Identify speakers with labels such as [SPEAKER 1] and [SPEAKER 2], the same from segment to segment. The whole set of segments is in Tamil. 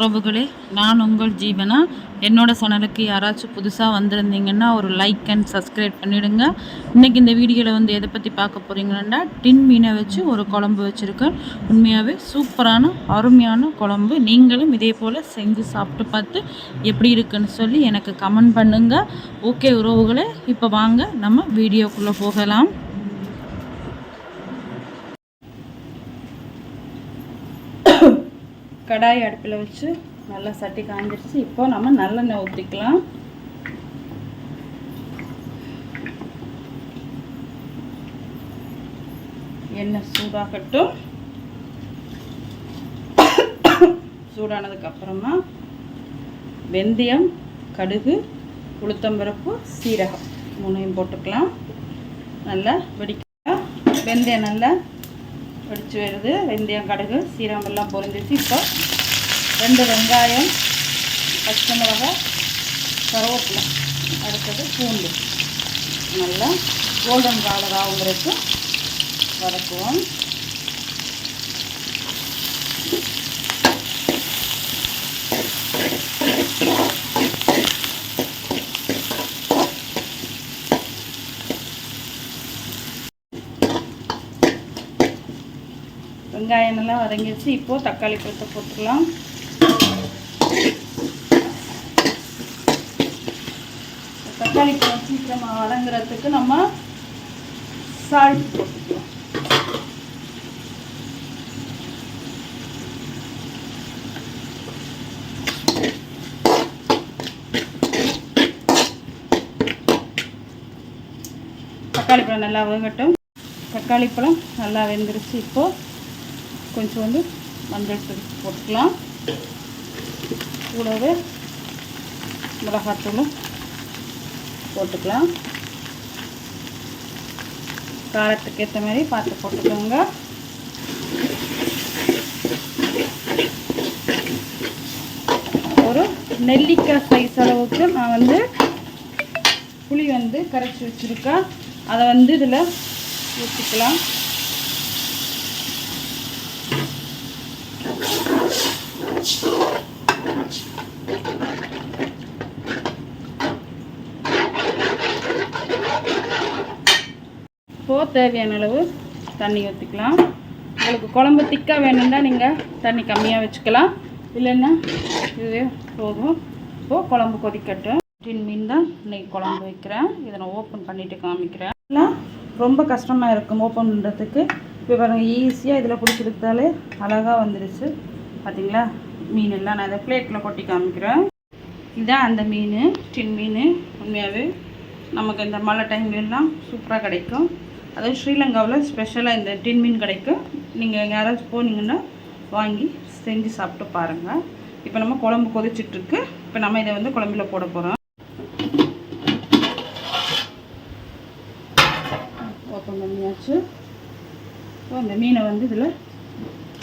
[SPEAKER 1] உறவுகளே நான் உங்கள் ஜீவனா? என்னோட சேனலுக்கு யாராச்சும் புதுசாக வந்திருந்தீங்கன்னா ஒரு லைக் அண்ட் சப்ஸ்கிரைப் பண்ணிவிடுங்க இன்றைக்கி இந்த வீடியோவில் வந்து எதை பற்றி பார்க்க போகிறீங்கன்னா டின் மீனை வச்சு ஒரு குழம்பு வச்சுருக்கேன். உண்மையாகவே சூப்பரான அருமையான குழம்பு. நீங்களும் இதே போல் செஞ்சு சாப்பிட்டு பார்த்து எப்படி இருக்குன்னு சொல்லி எனக்கு கமெண்ட் பண்ணுங்கள் ஓகே உறவுகளே இப்போ வாங்க நம்ம வீடியோக்குள்ளே போகலாம். கடாய் அடுப்பில் வச்சு நல்லா சட்டி காஞ்சிருச்சு. இப்போ நம்ம நல்லெண்ணெய் ஊற்றிக்கலாம் எண்ணெய் சூடாகட்டும். சூடானதுக்கப்புறமா வெந்தயம் கடுகு உளுத்தம்பருப்பு சீரகம் மூணையும் போட்டுக்கலாம். நல்லா வெடிக்கலாம் வெந்தயம் நல்லா வெடிச்சு வருது. வெந்தயம் கடுகு சீரகம் எல்லாம் பொரிஞ்சிச்சு இப்போ ரெண்டு வெங்காயம் பச்சை மிளகா கருவேப்பிலை. அடுத்தது பூண்டு. நல்லா கோல்டன் கலர் ஆகும் Thank you. வெங்காயம் நல்லா வதங்கிடுச்சு. இப்போது தக்காளி பழத்தை போட்டுக்கலாம் தக்காளி பழம் சீக்கிரமாக வதங்குறதுக்கு நம்ம சால்ட் போட்டுக்கலாம். தக்காளி பழம் நல்லா வேகட்டும் தக்காளி பழம் நல்லா வெந்துருச்சு இப்போது கொஞ்சம் வந்து மஞ்சள் தூள் போட்டுக்கலாம். கூடவே மிளகாத்தூளும் போட்டுக்கலாம். காரத்துக்கு ஏற்ற மாதிரி பார்த்து போட்டுக்கோங்க. ஒரு நெல்லிக்காய் சைஸ் அளவுக்கு நான் வந்து புளி வந்து கரைச்சி வச்சுருக்கேன். அதை வந்து இதில் ஊற்றிக்கலாம் இப்போது தேவையான அளவு தண்ணி ஊற்றிக்கலாம் உங்களுக்கு குழம்பு திக்காக வேணும்னா நீங்கள் தண்ணி கம்மியாக வச்சுக்கலாம். இல்லைன்னா இதுவே போதும். இப்போது குழம்பு கொதிக்கட்டும். டின் மீன் தான் இன்னைக்கு குழம்பு வைக்கிறேன். இதை நான் ஓப்பன் பண்ணிவிட்டு காமிக்கிறேன். ரொம்ப கஷ்டமாக இருக்கும் ஓப்பன் பண்ணுறதுக்கு இப்போ பாருங்கள் ஈஸியாக இதில் பிடிச்சிருந்தாலே அழகாக வந்துடுச்சு பார்த்தீங்களா? மீன் எல்லாம் நான் இதை பிளேட்டில் கொட்டி காமிக்கிறேன். இதுதான் அந்த மீன் டின் மீன். உண்மையாகவே நமக்கு இந்த மழை டைம்லாம் சூப்பராக கிடைக்கும். அதுவும் ஸ்ரீலங்காவில் ஸ்பெஷலாக இந்த டின் மீன் கிடைக்கும். நீங்கள் யாராச்சும் போனீங்கன்னா வாங்கி செஞ்சு சாப்பிட்டு பாருங்கள் இப்போ நம்ம குழம்பு கொதிச்சிட்ருக்கு இப்போ நம்ம இதை வந்து குழம்புல போட போகிறோம் ஓப்பன் பண்ணியாச்சு. இப்போ இந்த மீனை வந்து இதில்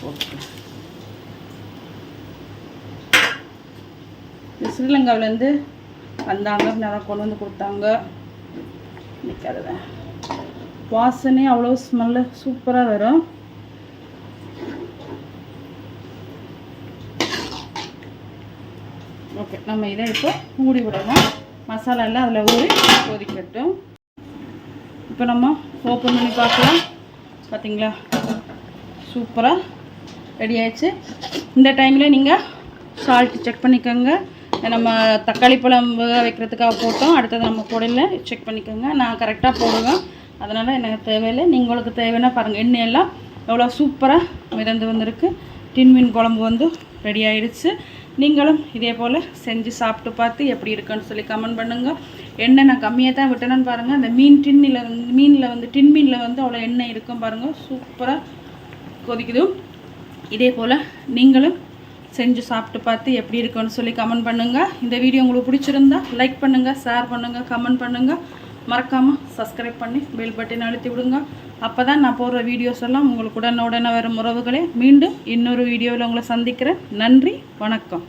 [SPEAKER 1] போட்டுக்கலாம். இந்த ஸ்ரீலங்காவிலேருந்து வந்தாங்க நல்லா கொண்டு வந்து கொடுத்தாங்க. நிற்காத வாசனே அவ்வளோ ஸ்மெல்லு சூப்பராக வரும். ஓகே நம்ம இதை இப்போ மூடி விடணும். மசாலா எல்லாம் அதில் ஊறி கொதிக்கட்டும். இப்போ நம்ம ஓப்பன் பண்ணி பார்க்கலாம். பார்த்தீங்களா சூப்பராக ரெடி ஆயிடுச்சு. இந்த டைமில் நீங்கள் சால்ட்டு செக் பண்ணிக்கோங்க. நம்ம தக்காளி பழம் வேக வைக்கிறதுக்காக போட்டோம். அடுத்தது நம்ம போடல செக் பண்ணிக்கோங்க. நான் கரெக்டாக போடுவேன். அதனால் எனக்கு தேவையில்லை. நீங்களுக்கு தேவைன்னா பாருங்கள் எண்ணெயெல்லாம் எவ்வளோ சூப்பராக மிதந்து வந்திருக்கு. டின்மின் குழம்பு வந்து ரெடி ஆயிடுச்சு. நீங்களும் இதே போல் செஞ்சு சாப்பிட்டு பார்த்து எப்படி இருக்குன்னு சொல்லி கமெண்ட் பண்ணுங்கள் எண்ணெய் நான் கம்மியாக தான் விட்டேன்னு பாருங்கள் அந்த மீன் டின்னில் வந்து மீனில் வந்து டின் மீனில் வந்து அவ்வளோ எண்ணெய் இருக்கும் பாருங்கள் சூப்பராக கொதிக்குது. இதே போல் நீங்களும் செஞ்சு சாப்பிட்டு பார்த்து எப்படி இருக்குன்னு சொல்லி கமெண்ட் பண்ணுங்கள் இந்த வீடியோ உங்களுக்கு பிடிச்சிருந்தா லைக் பண்ணுங்கள் ஷேர் பண்ணுங்கள் கமெண்ட் பண்ணுங்கள் மறக்காமல் சப்ஸ்கிரைப் பண்ணி பெல் பட்டன் அழுத்தி விடுங்க. அப்போ தான் நான் போடுற வீடியோஸ் எல்லாம் உங்களுக்கு உடனே உடனே வரும் உறவுகளே. மீண்டும் இன்னொரு வீடியோவில் உங்களை சந்திக்கிறேன். நன்றி வணக்கம்.